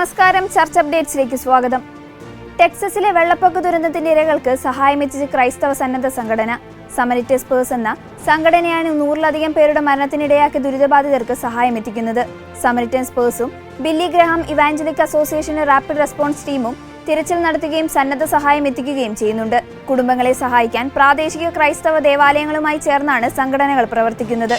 നമസ്കാരം. ചർച്ച അപ്ഡേറ്റ്സിലേക്ക് സ്വാഗതം. ടെക്സസിലെ വെള്ളപ്പൊക്ക ദുരന്തത്തിന്റെ ഇരകൾക്ക് സഹായമെത്തിച്ച് ക്രൈസ്തവ സന്നദ്ധ സംഘടന സമരിറ്റസ് പേഴ്സ് എന്ന സംഘടനയാണ് നൂറിലധികം പേരുടെ മരണത്തിനിടയാക്കിയ ദുരിതബാധിതർക്ക് സഹായമെത്തിക്കുന്നത് സമരിറ്റൻസ് പേഴ്സും ബില്ലി ഗ്രഹാം ഇവാഞ്ചലിക് അസോസിയേഷന്റെ റാപ്പിഡ് റെസ്പോൺസ് ടീമും തിരച്ചിൽ നടത്തുകയും സന്നദ്ധ സഹായം എത്തിക്കുകയും ചെയ്യുന്നുണ്ട്. കുടുംബങ്ങളെ സഹായിക്കാൻ പ്രാദേശിക ക്രൈസ്തവ ദേവാലയങ്ങളുമായി ചേർന്നാണ് സംഘടനകൾ പ്രവർത്തിക്കുന്നത്.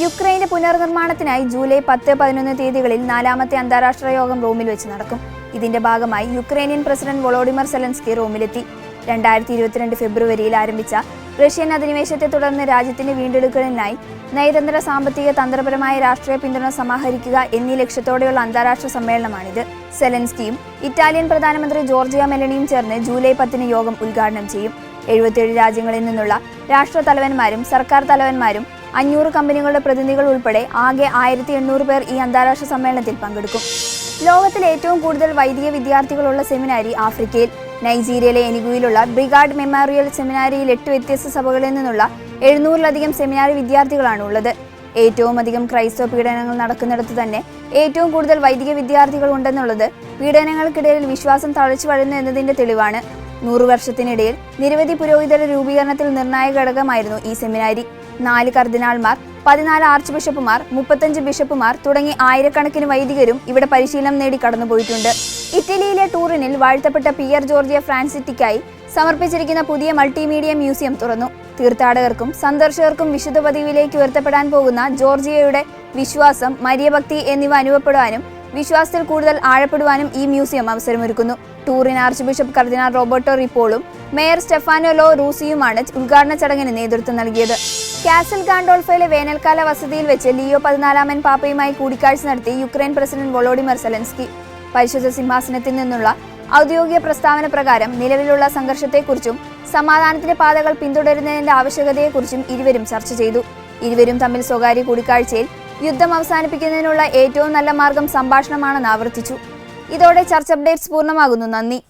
യുക്രൈന്റെ പുനർനിർമ്മാണത്തിനായി ജൂലൈ പത്ത് പതിനൊന്ന് തീയതികളിൽ നാലാമത്തെ അന്താരാഷ്ട്ര യോഗം റോമിൽ വെച്ച് നടക്കും. ഇതിന്റെ ഭാഗമായി യുക്രൈനിയൻ പ്രസിഡന്റ് വൊളോഡിമർ സെലൻസ്കി റോമിലെത്തി. രണ്ടായിരത്തി ഇരുപത്തിരണ്ട് ഫെബ്രുവരിയിൽ ആരംഭിച്ച റഷ്യൻ അധിനിവേശത്തെ തുടർന്ന് രാജ്യത്തിന്റെ വീണ്ടെടുക്കലിനായി നയതന്ത്ര സാമ്പത്തിക തന്ത്രപരമായ രാഷ്ട്രീയ പിന്തുണ സമാഹരിക്കുക എന്നീ ലക്ഷ്യത്തോടെയുള്ള അന്താരാഷ്ട്ര സമ്മേളനമാണിത്. സെലൻസ്കിയും ഇറ്റാലിയൻ പ്രധാനമന്ത്രി ജോർജിയ മെലണിയും ചേർന്ന് ജൂലൈ പത്തിന് യോഗം ഉദ്ഘാടനം ചെയ്യും. എഴുപത്തിയേഴ് രാജ്യങ്ങളിൽ നിന്നുള്ള രാഷ്ട്ര തലവന്മാരും സർക്കാർ തലവന്മാരും അഞ്ഞൂറ് കമ്പനികളുടെ പ്രതിനിധികൾ ഉൾപ്പെടെ ആകെ ആയിരത്തി എണ്ണൂറ് പേർ ഈ അന്താരാഷ്ട്ര സമ്മേളനത്തിൽ പങ്കെടുക്കും. ലോകത്തിലെ ഏറ്റവും കൂടുതൽ വൈദിക വിദ്യാർത്ഥികളുള്ള സെമിനാരി ആഫ്രിക്കയിൽ. നൈജീരിയയിലെ എനിഗുയിലുള്ള ബ്രിഗാഡ് മെമ്മോറിയൽ സെമിനാരിയിൽ എട്ട് വ്യത്യസ്ത സഭകളിൽ നിന്നുള്ള എഴുന്നൂറിലധികം സെമിനാരി വിദ്യാർത്ഥികളാണ് ഉള്ളത്. ഏറ്റവും അധികം ക്രൈസ്തവ പീഡനങ്ങൾ നടക്കുന്നിടത്ത് തന്നെ ഏറ്റവും കൂടുതൽ വൈദിക വിദ്യാർത്ഥികൾ ഉണ്ടെന്നുള്ളത് പീഡനങ്ങൾക്കിടയിൽ വിശ്വാസം തളച്ചു വഴുന്നു എന്നതിന്റെ തെളിവാണ്. നൂറു വർഷത്തിനിടയിൽ നിരവധി പുരോഹിതരുടെ രൂപീകരണത്തിൽ നിർണായക ഘടകമായിരുന്നു ഈ സെമിനാരി. നാല് കർദിനാൾമാർ പതിനാല് ആർച്ച് ബിഷപ്പുമാർ മുപ്പത്തഞ്ച് ബിഷപ്പുമാർ തുടങ്ങി ആയിരക്കണക്കിന് വൈദികരും ഇവിടെ പരിശീലനം നേടി കടന്നുപോയിട്ടുണ്ട്. ഇറ്റലിയിലെ ടൂറിനിൽ വാഴ്ത്തപ്പെട്ട പിയർ ജോർജിയ ഫ്രാൻസിറ്റിക്കായി സമർപ്പിച്ചിരിക്കുന്ന പുതിയ മൾട്ടിമീഡിയ മ്യൂസിയം തുറന്നു. തീർത്ഥാടകർക്കും സന്ദർശകർക്കും വിശുദ്ധ പതിവിലേക്ക് ഉയർത്തപ്പെടാൻ പോകുന്ന ജോർജിയയുടെ വിശ്വാസം മര്യഭക്തി എന്നിവ അനുഭവപ്പെടുവാനും വിശ്വാസത്തിൽ കൂടുതൽ ആഴപ്പെടുവാനും ഈ മ്യൂസിയം അവസരമൊരുക്കുന്നു. ടൂറിൻ ആർച്ച് ബിഷപ്പ് കർദിനാൾ റോബർട്ടോ റിപ്പോളും മേയർ സ്റ്റെഫാനോ ലോ റൂസിയുമാണ് ഉദ്ഘാടന ചടങ്ങിന് നേതൃത്വം നൽകിയത്. കാസൽ ഗാൻഡോൾഫയിലെ വേനൽക്കാല വസതിയിൽ വെച്ച് ലിയോ പതിനാലാമൻ പാപ്പയുമായി കൂടിക്കാഴ്ച നടത്തി യുക്രൈൻ പ്രസിഡന്റ് വൊളോഡിമർ സെലൻസ്കി. പരിശുദ്ധ സിംഹാസനത്തിൽ നിന്നുള്ള ഔദ്യോഗിക പ്രസ്താവന പ്രകാരം നിലവിലുള്ള സംഘർഷത്തെക്കുറിച്ചും സമാധാനത്തിന്റെ പാതകൾ പിന്തുടരുന്നതിന്റെ ആവശ്യകതയെക്കുറിച്ചും ഇരുവരും ചർച്ച ചെയ്തു. ഇരുവരും തമ്മിൽ സ്വകാര്യ കൂടിക്കാഴ്ചയിൽ യുദ്ധം അവസാനിപ്പിക്കുന്നതിനുള്ള ഏറ്റവും നല്ല മാർഗം സംഭാഷണമാണെന്ന് ആവർത്തിച്ചു. ഇതോടെ ചർച്ച അപ്ഡേറ്റ്സ് പൂർണമാകുന്നു. നന്ദി.